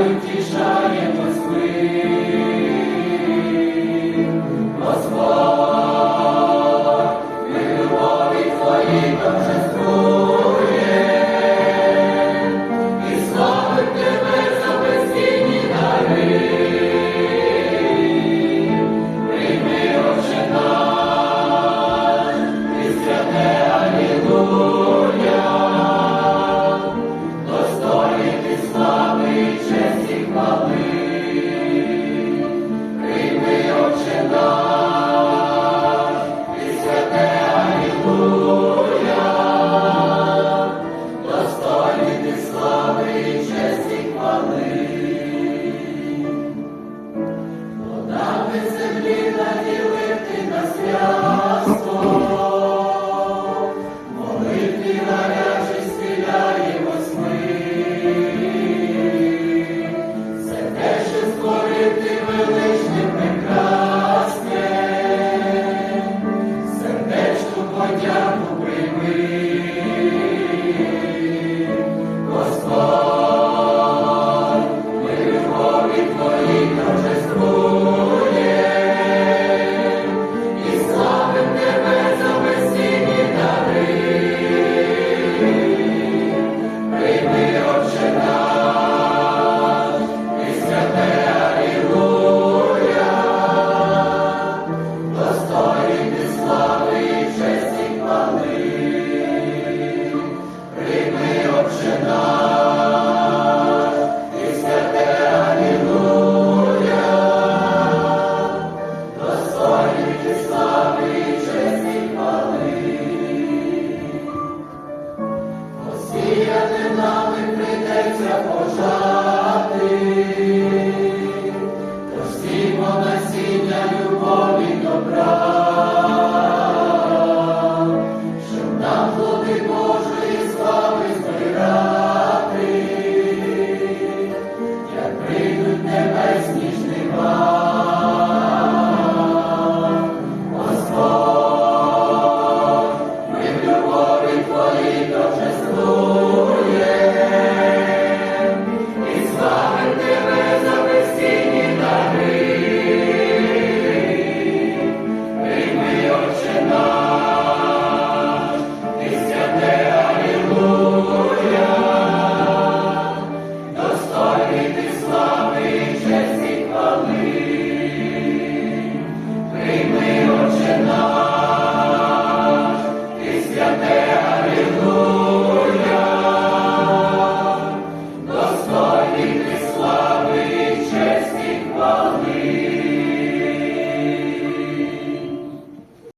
утешаем, Віряним нами прийдеться пожар.